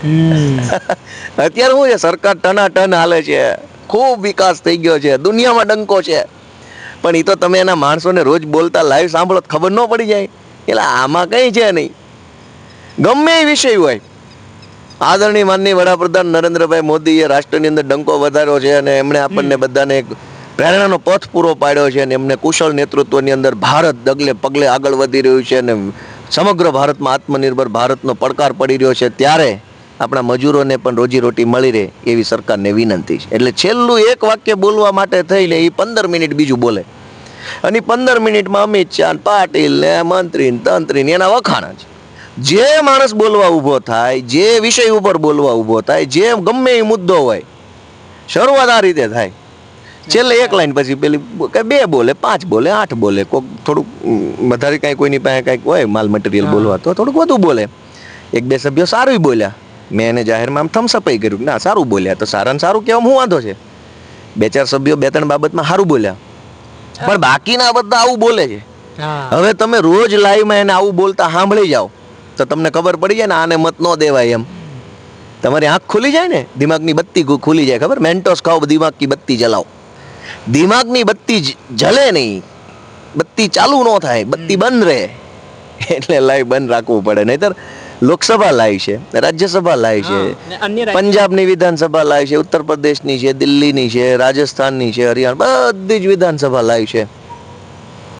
અત્યારે શું છે? સરકાર ટનાટન હાલે છે. ખૂબ વિકાસ થઈ ગયો છે. દુનિયામાં ડંકો છે. પણ એ તો તમે એના માણસોને રોજ બોલતા લાઈવ સાંભળો ખબર ન પડી જાય. એટલે આમાં કંઈ છે નહીં. ગમે એ વિષય હોય. આદરણીય માનની વડાપ્રધાન નરેન્દ્રભાઈ મોદીએ રાષ્ટ્રની અંદર ડંકો વધાર્યો છે અને એમણે આપણને બધાને એક પ્રેરણાનો પથ પૂરો પાડ્યો છે અને એમને કુશળ નેતૃત્વની અંદર ભારત ડગલે પગલે આગળ વધી રહ્યું છે અને સમગ્ર ભારતમાં આત્મનિર્ભર ભારતનો પડકાર પડી રહ્યો છે. ત્યારે આપણા મજૂરોને પણ રોજીરોટી મળી રહે એવી સરકારને વિનંતી છે. એટલે છેલ્લું એક વાક્ય બોલવા માટે થઈને એ પંદર મિનિટ બીજું બોલે. અને પંદર મિનિટમાં અમિત શાહ પાટીલ ને મંત્રી તંત્રી ને એના વખાણ જ. જે માણસ બોલવા ઊભો થાય જે વિષય ઉપર બોલવા ઊભો થાય જે ગમે એ મુદ્દો હોય શરૂઆત આ રીતે થાય. છેલ્લે એક લાઈન પછી પેલી બ- કે બે બોલે પાંચ બોલે આઠ બોલે કોક થોડુંક વધારે કાંઈ કોઈની પાસે કાંઈક હોય માલ મટીરિયલ બોલવા તો થોડુંક વધુ બોલે. એક બે સભ્યો સારું બોલ્યા. મેં એને જાહેરમાં આમ થમ્સઅપ કર્યું. ના સારું બોલ્યા તો સારાને સારું કહેવામાં હું વાંધો છે? બે ચાર સભ્યો બે ત્રણ બાબતમાં સારું બોલ્યા. પણ બાકીના બધા આવું બોલે છે. હવે તમે રોજ લાઈવમાં એને આવું બોલતા સાંભળી જાઓ. તો તમને ખબર પડી જાય ને આને મત ન દેવાય એમ. તમારી આંખ ખુલી જાય ને? દિમાગની બત્તી ખુલી જાય ખબર? મેન્ટોસ ખાઓ દિમાગની બત્તી જલાવો દિમાગની બત્તી જલે નહીં. બત્તી ચાલુ ન થાય. બત્તી બંધ રહે. એટલે લાઈવ બંધ રાખવું પડે. નહીતર લોકસભા લાવી છે રાજ્યસભા લાવી છે પંજાબની વિધાનસભા લાવી છે ઉત્તર પ્રદેશની છે દિલ્હીની છે રાજસ્થાનની છે હરિયાણા બધી જ વિધાનસભા લાવી છે.